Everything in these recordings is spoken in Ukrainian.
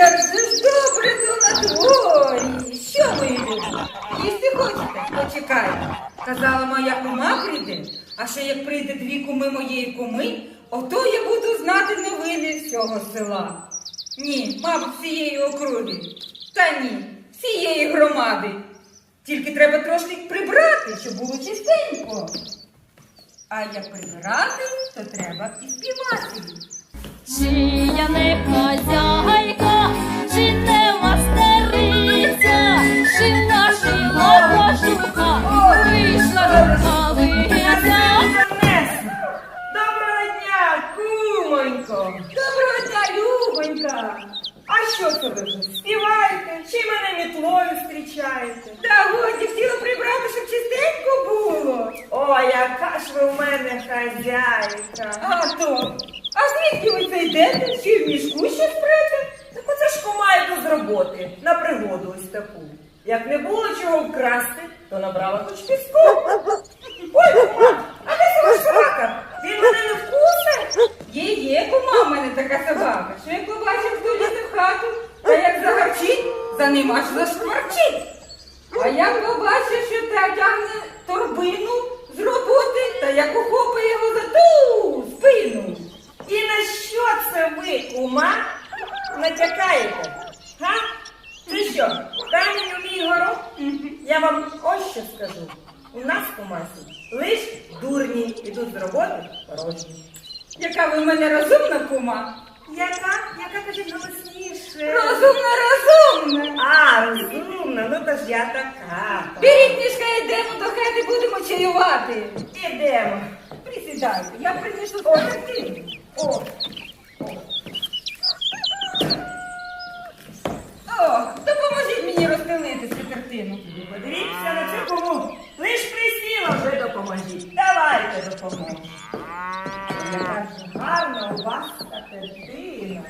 як же ж добре то на дворі. Що мої люди? Їсти хочете? Почекайте. Казала моя кума прийде, а ще як прийде дві куми моєї куми, ото я буду знати новини всього села. Ні, мабуть, всієї округи. Та ні, всієї громади. Тільки треба трошки прибрати, щоб було чистенько. А як прибирати, то треба і співати. Чи я не яка ж ви в мене хазяйка! А то. А звідки ви це йдете? Чи в мішку ще спрете? Так оце ж кума йду з роботи на пригоду ось таку. Як не було чого вкрасти, то набрала хоч піску. Ой, кума, а де ваш собака? Він мене не вкусить? Є, є кума в мене така собака, що як побачив, хто лізе в хату, та як загарчить, за ним аж зашкварчить. А як побачив, що та тягне торбину з роботи, та як ухопить його за ту спину. І на що це ви, кума, натякаєте? Га? Ти що, камінь у мій горох? Я вам ось що скажу. У нас в Кумасі лиш дурні ідуть з роботи порожні. Яка ви в мене розумна кума? Яка? Яка кажіть голосніше? Розумна, розумна. А, розумна, ну то ж я така. Беріть ніжка, йдемо до хати, будемо чаювати. Ідемо. Присідайте, я принесу О, О, О, допоможіть мені розстелити скатертину. подивіться на цю кому. Лиш присіла, вже допоможіть. Давайте допоможемо. Яка ж гарна у вас картина.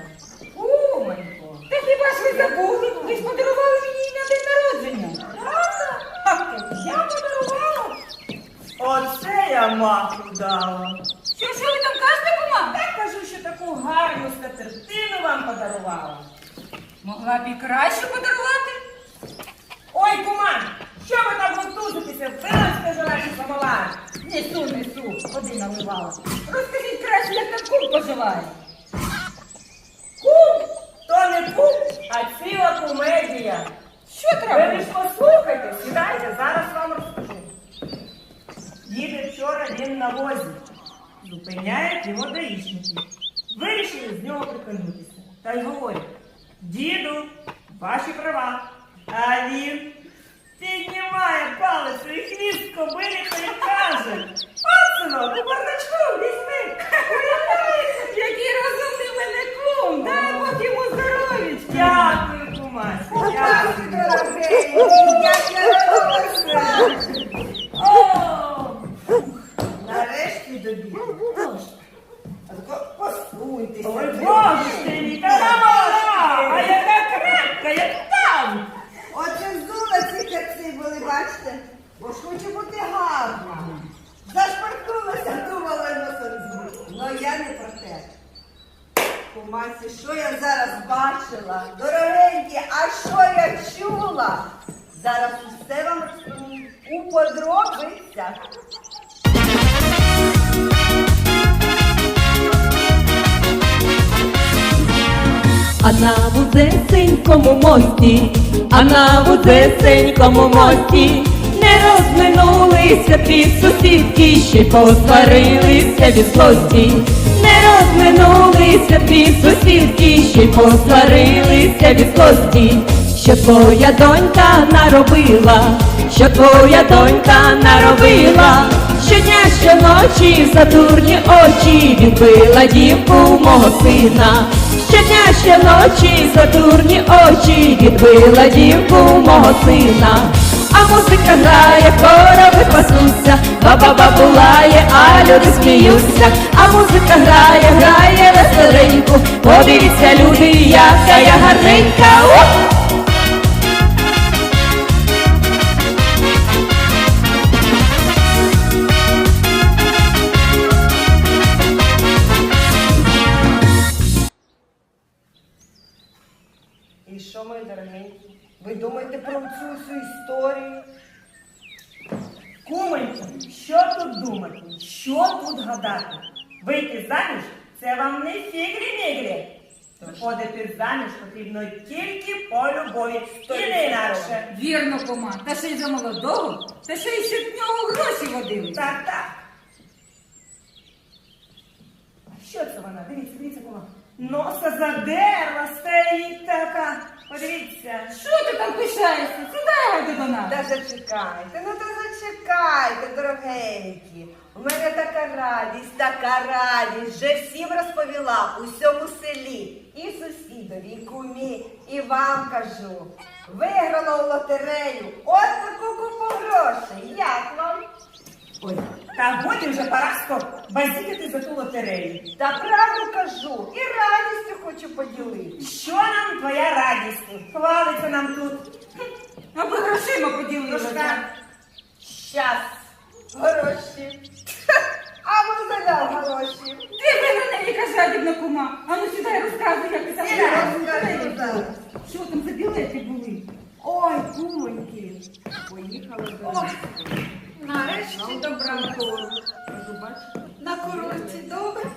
Могла б і краще подарувати. Ой, кума, що ви так гуртузитеся? Вилазьте за наші самовари. Несу, несу, води наливала. Розкажіть краще, як там кум поживає. Кум, то не кум, а ціла комедія. Що треба? Ви лиш послухайте, сідайте, зараз вам розкажу. Їде вчора він на возі. Зупиняють його даїшники. Вирішили з нього припинутися. Та й говорять, діду, ваші права. А він піднімає палець і хвіст кобилі та каже, були. Бо ж хочу бути гарна. Зашпаркнулася, думала носом збити. Ну я не про те. Кумасі, що я зараз бачила? Дорогенькі, а що я чула? Зараз усе вам розповім у подробицях. А на вузесенькому мості, а на вузесенькому мості не розминулися дві сусідки, ще посварилися від злості, не розминулися дві сусідки, ще посварилися від злості, що твоя донька наробила, що твоя донька наробила. Щодня, щоночі за дурні очі відбила дівку мого сина. Щодня, щоночі за дурні очі відбила дівку мого сина. А музика грає, корови пасуться, баба бабулає, а люди сміються. А музика грає, грає веселеньку. Подивіться, люди, яка я гарненька. Що, мої дорогенькі? Ви думаєте про цю всю історію? Кумонько, що тут думати? Що тут гадати? Вийти заміж це вам не фігрі-мігрі. Виходити заміж потрібно тільки по любові, і не інакше. Вірно, кума, та ще й за молодого, та ще й щоб в нього гроші водили. Так, так. А Що це вона? Дивіться, дивіться, кума. Носа задерла, стоїть така. Подивіться. Що ти там пишаєшся? Сідай гайда до нас. Та зачекайте, ну то зачекайте, дорогенькі. У мене така радість, така радість. Вже всім розповіла у всьому селі. І сусідові, і кумі, і вам кажу. Виграла у лотерею. От таку купу грошей. Як вам? Ой, та годі вже Параско базікати за ту лотерею. Та правду кажу, і радістю хочу поділитися. Що нам твоя радість? Хвалиться нам тут. Аби грошима Тож поділилися. Щас. Гроші. А ви задав гроші. Ти на неї яка жадібна кума. А ну сідай розказуй, як ти там грала. розкажу зараз. Що там за білети були? Ой, кумоньки. Поїхали до нас. Нарешті добра На курорті добре.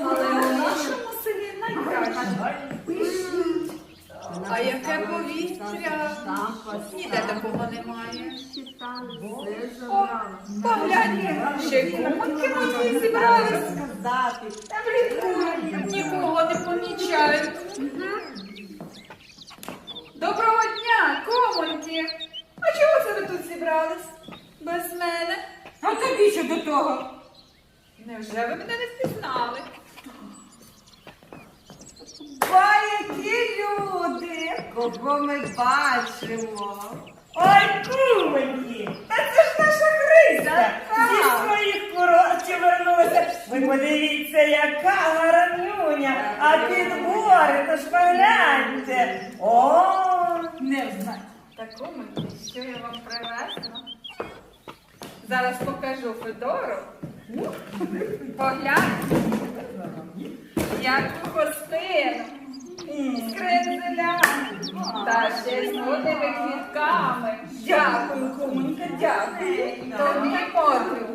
Але у нашому селі найкраще. А яке повітря? Ніде такого немає. О, погляньте, ще й кумоньки мої зібрались. Та Нікого не помічають. Доброго дня, комоньки. А чого це ви тут зібрались? Без мене? А тобі що до того? Невже ви мене не впізнали? Ба, які люди! Кого ми бачимо? Ой, кумоньки, та це ж наша Христа. Зі своїх курортів вернулася. Ви подивіться, яка гарнюня, а підбори, то ж погляньте. О, Не знаю. Та комоньки, що я вам привезла? Зараз покажу Федору. Погляньте. Яку гостину. З крензеля. Та ще з водними квітками. Дякую, кумонька, дякую. Тобі Мотрю.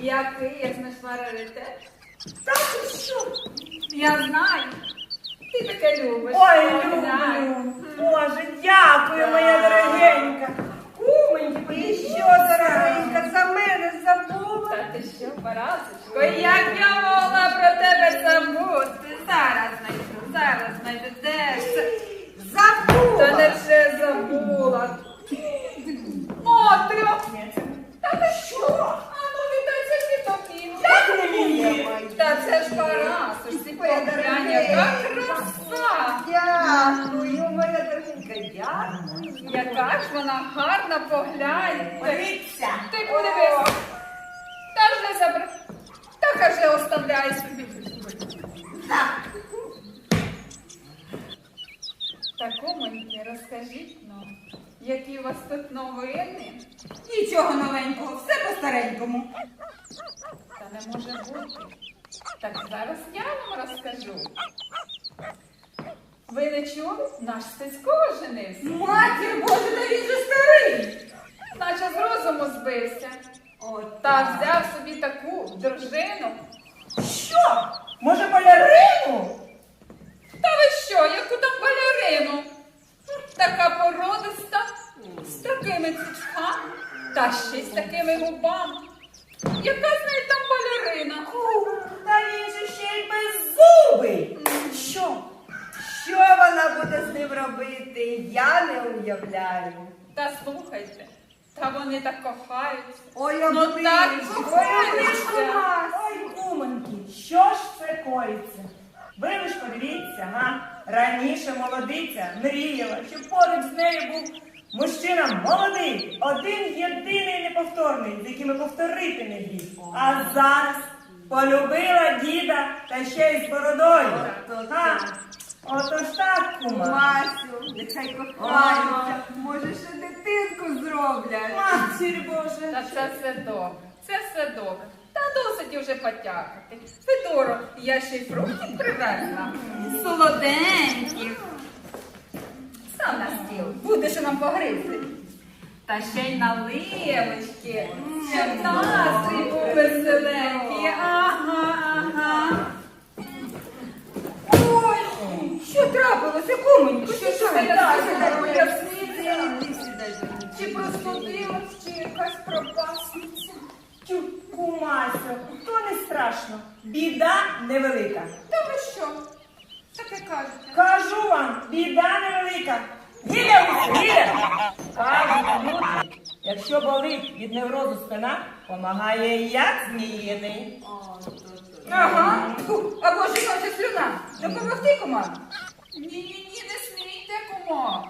Який я знайшла раритет? та ти що? Я знаю. Ти таке любиш. Ой, Поглянь. люблю. Боже, дякую, моя дорогенька. Кумоньки, І що, дорогенька, що, Парасочко, як я могла про тебе забути? Зараз знайду, зараз знайду. Де ж це? Забула! Та не вже забула. Мотрю! Та ти що? А ну віддай це світопіну. Як не мені? Та це ж Парасочці, поглянь, яка краса. Дякую, моя дорогенька, дякую. Яка ж вона гарна, поглянь. Подивіться. Ти подивись. Та вже забр... Та каже, оставляй собі. Та розкажіть нам, які у вас тут новини? Нічого новенького, все по-старенькому. Та не може бути. Так зараз я вам розкажу. Ви не чули? Наш Стецько женився. Матір Боже, та він же старий. Наче з розуму збився. От Та взяв собі таку дружину. Що? Може, балерину? Та ви що, яку там балерину? Така породиста, з такими цічками, та ще з такими губами. Яка з неї там балерина? Та він же ще й беззубий. Що? Що вона буде з ним робити? Я не уявляю. Та слухайте, та вони так кохаються. Ой, Ну так Ой, кохаються. Ой, кумоньки, що ж це коїться? Ви лиш подивіться, га? Раніше молодиця мріяла, щоб поруч з нею був мужчина молодий, один єдиний неповторний, з яким повторити не гріх. А зараз полюбила діда та ще й з бородою. Га? Отож так, кума. Масю, нехай кохаються. Може, ще дитинку зроблять. Матір Боже. Та це все добре, це все добре. Та досить уже потякати. Федоро, я ще й фруктів привезла. Солоденьких. Сам на стіл. Будеш нам погризти. Та ще й наливочки, щоб настрій був веселенький. Ага, ага. Ой, що трапилося, кумонько? Що Що це? це пояснити? Чи простудилась, чи якась пропасниця? Тю, кумасю, то не страшно. Біда невелика. Та ви що? Таке кажете? Кажу вам, біда невелика. Гіля! Кажуть люди, якщо болить від неврозу спина, помагає як зміїний. Ага, Тьфу, або жіноча слюна. Допомогти команду. Ні-ні-ні, не смійте, кумо.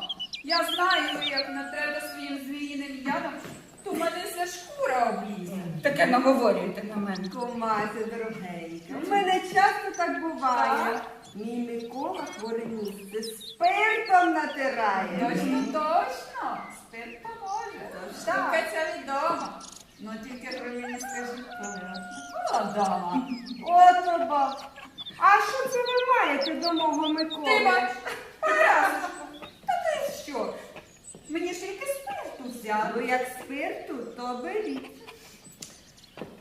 Я знаю, як не треба своїм звіїним ядом, то в мене вся шкура облізне. Таке наговорюєте на мене. Кумася, дорогенька, в мене часто так буває. Мій Микола хворе місце спиртом натирає. Точно, точно. Спирт поможе. Штука ця відома. Ну тільки про мене скажіть, коли дома. Ото ба. А що це ви маєте до мого Миколи? Ти бач, та ти що? Мені ж якийсь спирту взяли. Ну, як спирту, то беріть.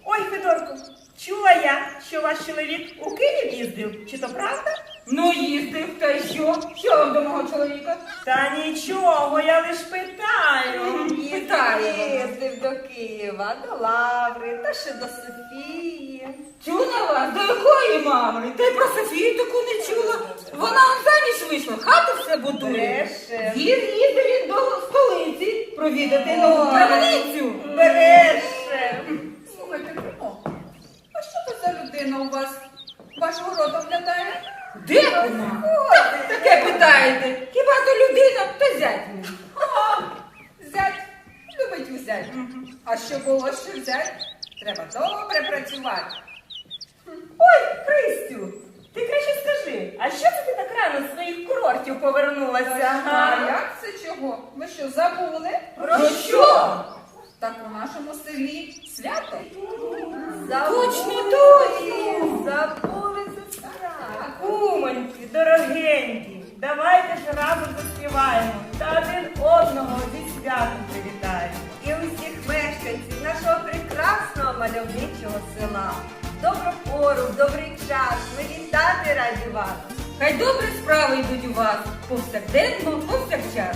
Ой, Федорко, чула я, що ваш чоловік у Київ їздив. Чи то правда? Ну, їздив, та й що? Що вам до мого чоловіка? Та нічого, я лиш питаю. Питаю. Їздив до Києва, до Лаври, та ще до Софії. Чула вас? До якої мами? Та й про Софію таку не чула. Вона он заміж вийшла, хату все будує. Бреше. Їздив їздив він до столиці провідати нову правницю. Бреше. Слухайте, Кумо, а що то за людина у вас вашого роду вглядає? Де вона? Так, Таке питаєте. Хіба то людина, то зять мій. Ага, зять, любить взять. А що було, Треба добре працювати. Ой, Христю, ти краще скажи, а що це ти так рано з своїх курортів повернулася? А як це чого? Ви що, забули? Про що? Так у нашому селі свято. Точно, точно. Забули сестра. Кумоньки, дорогенькі, давайте ж разом заспіваємо та один одного зі святом мальовничого села. Добру пору, добрий час. Ми вітати раді вас. Хай добрі справи йдуть у вас повсякденно, повсякчас.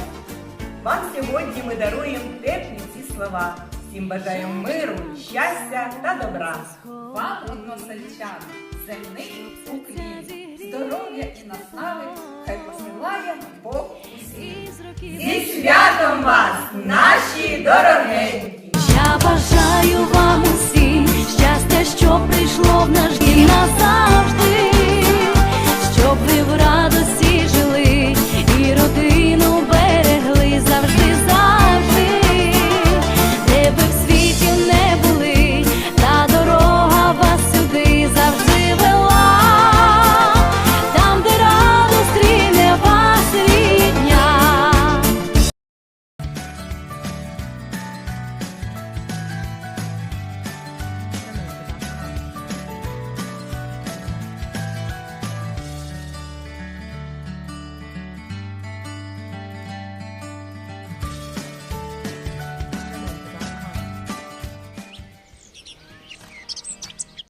Вам сьогодні ми даруємо теплі ці слова. Всім бажаємо миру, щастя та добра. Вам, односельчан, земний уклін, здоров'я і наснаги, хай посилає Бог усім. Зі святом вас, наші дорогенькі! Я бажаю вам що прийшло в наш дім назавжди.